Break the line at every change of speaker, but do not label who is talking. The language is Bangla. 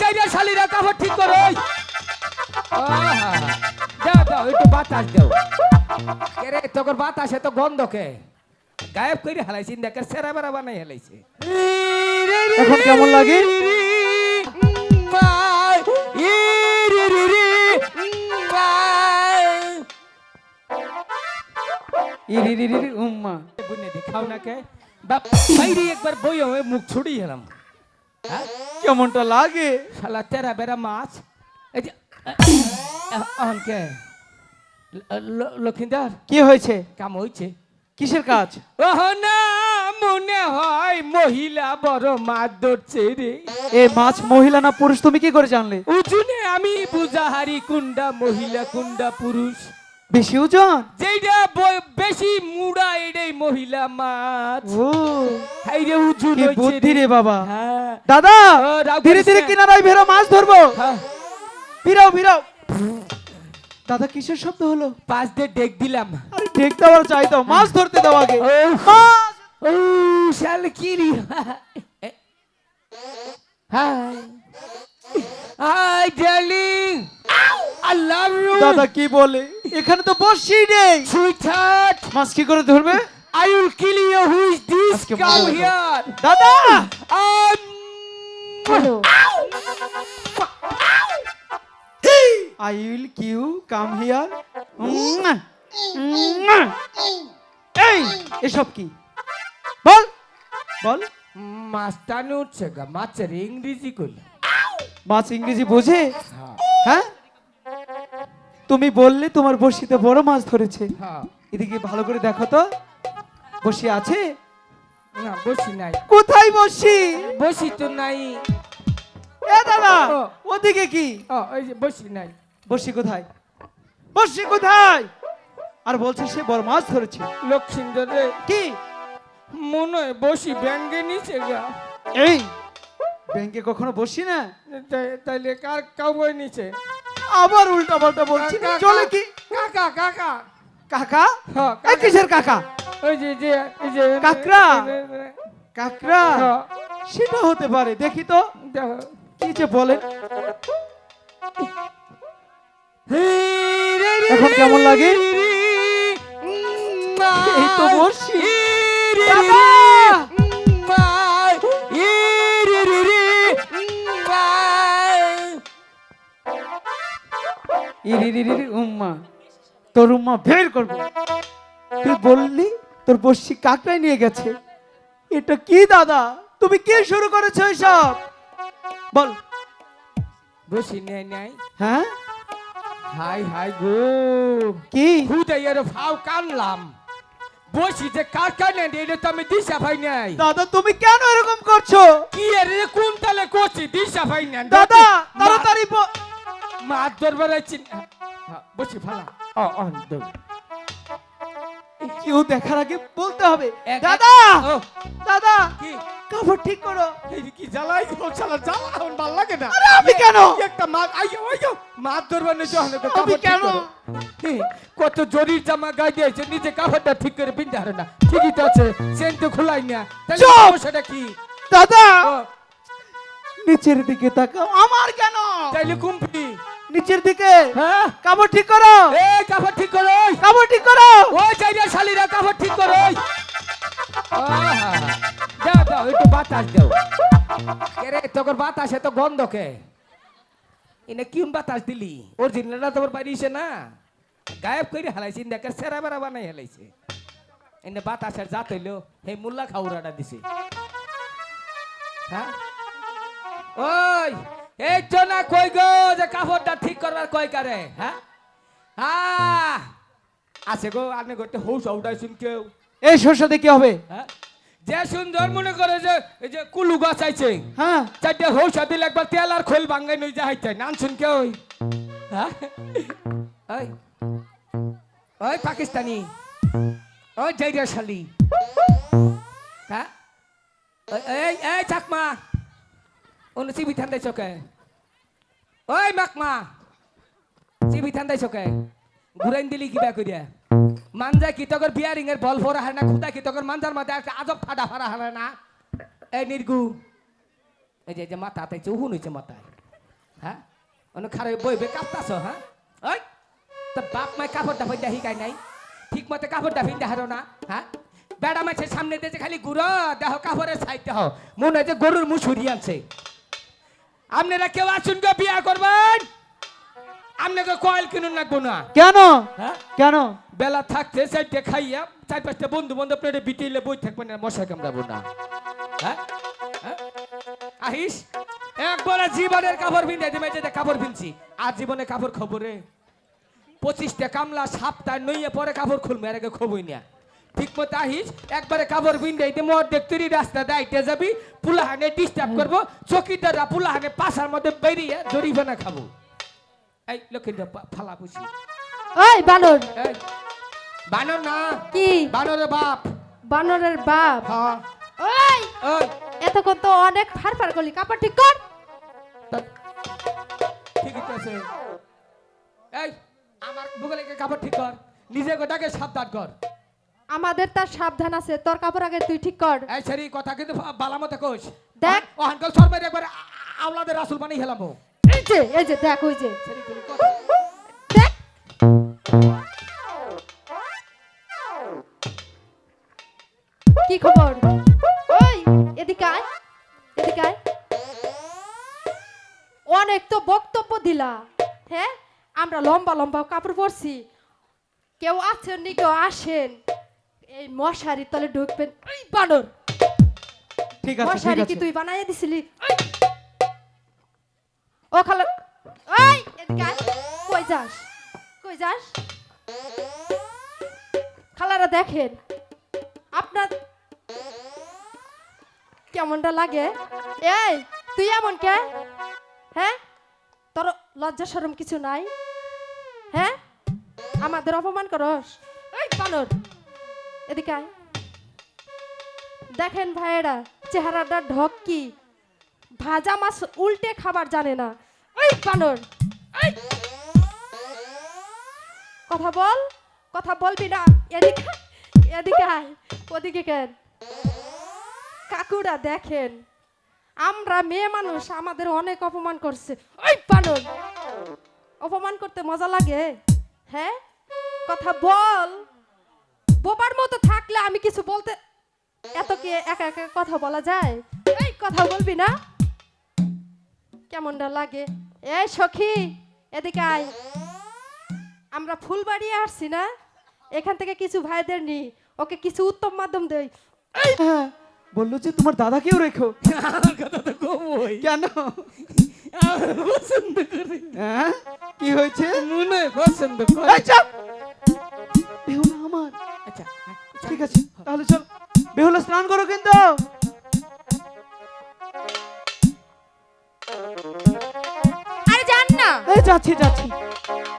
যাইরা শালিরা কাপড় ঠিক করো দাও দাও একটু বাতাস দাও। রে তোর বাতাসে তো গন্ধ কে? গায়েব করে হালাইছি দেখে সেরা বেড়া বানাই হালাইছে।
এখন কেমন লাগে? উম্মা।
বুনে দেখাও না কে? বাইরে একবার বই মুখ ছুড়ি গেলাম হ্যাঁ?
কেমনটা লাগে।
শালা তেরা বেড়া মাছ। এই যে আহন লক্ষিন্দার?
কি হয়েছে?
কাম হয়েছে
কিসের কাজ?
ওহ না মনে হয় মহিলা বড় মাছ ধরছে রে।
এ মাছ মহিলা না পুরুষ তুমি কি করে জানলে?
উজুনে আমি বুঝাহারি কুন্ডা মহিলা কুন্ডা পুরুষ।
বেশি ওজন
যেইটা বেশি মুড়া এটাই মহিলা মাছ।
ও।
হাইরে উজুন
কি
হইছে
বুদ্ধি রে। বাবা।
হ্যাঁ।
দাদা ধীরে
করিস
ধীরে
না।
কিনারায় ভেরো মাছ ধরবো।
হ্যাঁ।
ফিরাও ফিরাও। দাদা কিসের শব্দ হলো?
পাঁচ দিয়ে ডেক দিলাম।
আরে ঢেক দেওয়ার চাইতো। মাছ ধরতে দাও আগে।
ও।
মাছ!
ও শাল কিরি। হাই। Hi darling.
দাদা কি বলে? এখানে তো বসছি নেই।
সুইটহার্ট
মাছ কি করে ধরবে?
I will kill you. Who is this?
আজকে
Come
মজা হবে।
here.
দাদা! I will cue come here এই এসব কি? বল। বল।
মাস্তানি উঠছে গা মাছের ইংরেজি কইলে।
মাছ ইংরেজি বোঝে? হ্যাঁ? তুমি বললে তোমার বড়শিতে বড় মাছ ধরেছে।
হ্যাঁ।
এদিকে ভালো করে দেখো তো। বসি আছে?
না বসি নাই।
কোথায় বসি
বসি তো নাই।
এ দাদা ওদিকে কি?
ওই যে বসি নাই।
বসি কোথায়? বসি কোথায়? আর বলছে সে বড় মাছ ধরেছে।
লক্ষিন্দরে।
কি?
মনে হয় বসি ব্যাঙ্গে নিচে গা।
এই ব্যাংকে কখনো বসি না?
তাই- তাইলে কার কাউবই নিচে?
আবার উল্টা পাল্টা বলছি চলে কি
কাকা কাকা
কাকা
হ্যাঁ
এই কিসের কাকা
ওই যে যে যে?
কাকড়া
হ্যাঁ,
সেটা হতে পারে দেখি তো। কি যে বলেন এখন কেমন লাগে? এই তো বসছি। উম্মা তোর উম্মা বের করব। তুই বললি তোর বসি কাকড়াই নিয়ে গেছে। এটা কি দাদা? তুমি কি শুরু করেছ এসব? বল।
বসি নেই নাই।
হ্যাঁ?
হাই হাই গো।
কি?
হুদাইয়ের ফাও কানলাম। বসি যে কার কানে এটা তো আমি দিশা পাই নাই।
দাদা তুমি কেন এরকম করছ?
কি এর কোন তালে করছি? দিশা পাই না
দাদা তাড়াতাড়ি
মাছ ধরবার আছি বসি ফালা।
কেউ দেখার আগে বলতে হবে। দাদা! দাদা!
কি?
কাপড় ঠিক করো।
কি জ্বালাই শালা জ্বালা এখন ভালো লাগে না।
আরে আমি কেন?
একটা মাছ আইয়ো আইয়ো মাছ ধরবার নেই যখন একটা
আমি কেন?
কত জরির জামা গায়ে দিয়েছে নিজে কাপড়টা ঠিক করে পিনতে হারে না। ঠিকই তো আছে সেন তো খোলাই না। তাহলে! সমস্যাটা কি?
দাদা! নিচের দিকে তাকাও। আমার কেন?
চাইলে কুম্পি।
নিচের দিকে?
হ্যাঁ।
কাপড় ঠিক করো।
এ কাপড় ঠিক করো
কাপড় ঠিক করো।
ওই যাইরা শালিরা কাপড় ঠিক করো দাও দাও একটু বাতাস দাও। রে তোর বাতাসে তো গন্ধ কে? এনে কিউন বাতাস দিলি? ওর অরিজিনালটা তোমার বাড়ি এসে না। গায়েব করে হালাইছি দেখে সেরা বেড়া বানাই হালাইছে। এনে বাতাসের জাত হইল হে মুল্লা খাউরাটা দিছে। হ্যাঁ? ওই এই তো না কই গো যে কাপড়টা ঠিক করবার কই কারে হ্যাঁ হ্যাঁ আছে গো আপনি করতে হৌস উঠাইছুন কেউ।
এই শস্য দিয়ে কি হবে?
হ্যাঁ যে সুন্দর মনে করে যে এই যে কুলু গাছ আইছে
হ্যাঁ
চারটে হৌসা দিলে একবার তেল আর খোল ভাঙ্গাই নই যা হাইতে নাম শুন কে ওই হ্যাঁ ওই ওই পাকিস্তানি ওই জাইরা শালি হ্যাঁ এই এই চাকমা। অনু সিবি ঠান্ডাই চকে ওই মাকমা সিবি ঠান্ডাই চকে ঘুরাইন দিলি কিবা করিয়া মানজা কি তকর বিয়ারিং এর বল ফোরা হারে না খুদা কি তকর মানজার মাঝে একটা আজব ফাটা ফারা হারে না এই নির্গু এই যে মাথা তাই চৌহুন হয়েছে মাথায় হ্যাঁ অন্য খারে বইবে কাঁপতাছ হ্যাঁ ওই তো বাপ মায় কাপড় দাফাই দেখি গাই নাই ঠিক মতো কাপড় দাফিন দেখারো না হ্যাঁ বেড়া মাছের সামনে দিয়েছে খালি গুড়ো দেহ কাপড়ের সাইড দেহ মনে হয় যে গরুর মুসুরি আনছে আপনারা কেউ আসুন গো বিয়া করবেন? আপনাকে কয়েল কিনুন লাগবো না
কেন?
হ্যাঁ?
কেন?
বেলা থাকতে সাইডে খাইয়া চার পাঁচটা বন্ধু বান্ধব আপনারা বিটিলে বই থাকবেন না মশা কামড়াবো না। হ্যাঁ? হ্যাঁ? আহিস একবার জীবনের কাপড় পিন্ধে দেবে যেটা কাপড় পিনছি আর জীবনে কাপড় খবরে পঁচিশটা কামলা সাপটা নইয়ে পরে কাপড় খুলবে এর আগে খবই না। ঠিক মতো আহিস একবারে কাপড় পিন্ধে দিতে মর দেখতেরি রাস্তা দাইতে যাবি পুলাহানে ডিস্টার্ব করব চকিদাররা পুলাহানে পাশার মধ্যে বেরিয়ে জরিমানা খাব। এই লক্ষ্মীটা ফালা বুঝি
ওই বানর।
এই বানর না
কি?
বানরের বাপ।
বানরের বাপ?
হ্যাঁ
ওই
ওই
এতক্ষণ তো অনেক ফার ফার করলি কাপড় ঠিক কর।
তো আছে। এই আমার বুগলে কাপড় ঠিক কর নিজে গোটাকে সাবধান কর।
আমাদের তার সাবধান আছে। তোর কাপড় আগে তুই ঠিক কর।
এই সারি কথা কিন্তু বালা মতো কোষ
দেখ।
ও আঙ্কল সরমাই একবার আওলাদের রাসুল বানিয়ে হেলামো
এই যে এই যে দেখ ওই যে। দেখ। কি খবর? ওই এদিকে আয় এদিকে আয়। অনেক তো বক্তব্য দিলা। হ্যাঁ আমরা লম্বা লম্বা কাপড় পরছি। কেউ আছেন নি কেউ আসেন। এই মশারি তলে ঢুকবেন। এই বানর।
ঠিক আছে
মশারি কি তুই বানাই দিছিলি? ও খালা ওই এদিকে। কই যাস? কই যাস? খালারা দেখেন আপনার কেমনটা লাগে? এই তুই এমন কে? হ্যাঁ? তোর লজ্জা সরম কিছু নাই? হ্যাঁ? আমাদের অপমান করস? এই বানর। এদিকে দেখেন ভাইয়েরা, চেহারাটা ঢক কি? ভাজা মাছ উল্টে খাবার জানে না। ওই বানর! কথা বল, কথা বলবি না। এদিকে এদিকে আয়। ওদিকে কেন? কাকুরা দেখেন, আমরা মেয়ে মানুষ, আমাদের অনেক অপমান করছে। ওই বানর! অপমান করতে মজা লাগে? হ্যাঁ? কথা বল! বোবার মতো থাকলে আমি কিছু বলতে এত কি একা একা কথা বলা যায়? এই কথা বলবি না? কেমনটা লাগে? এই সখী এদিকে আয়। আমরা ফুলবাড়িয়ে আসছি না? এখান থেকে কিছু ভাইদের নি। ওকে কিছু উত্তম মাধ্যম দেই।
হ্যাঁ। বলল যে তোমার দাদাকেও রেখো। কেন?
আমার পছন্দ করে।
হ্যাঁ? কি হয়েছে?
মনে পছন্দ করে।
স্নান করো কিন্তু।
আরে জান না।
এই যাচ্ছি যাচ্ছি।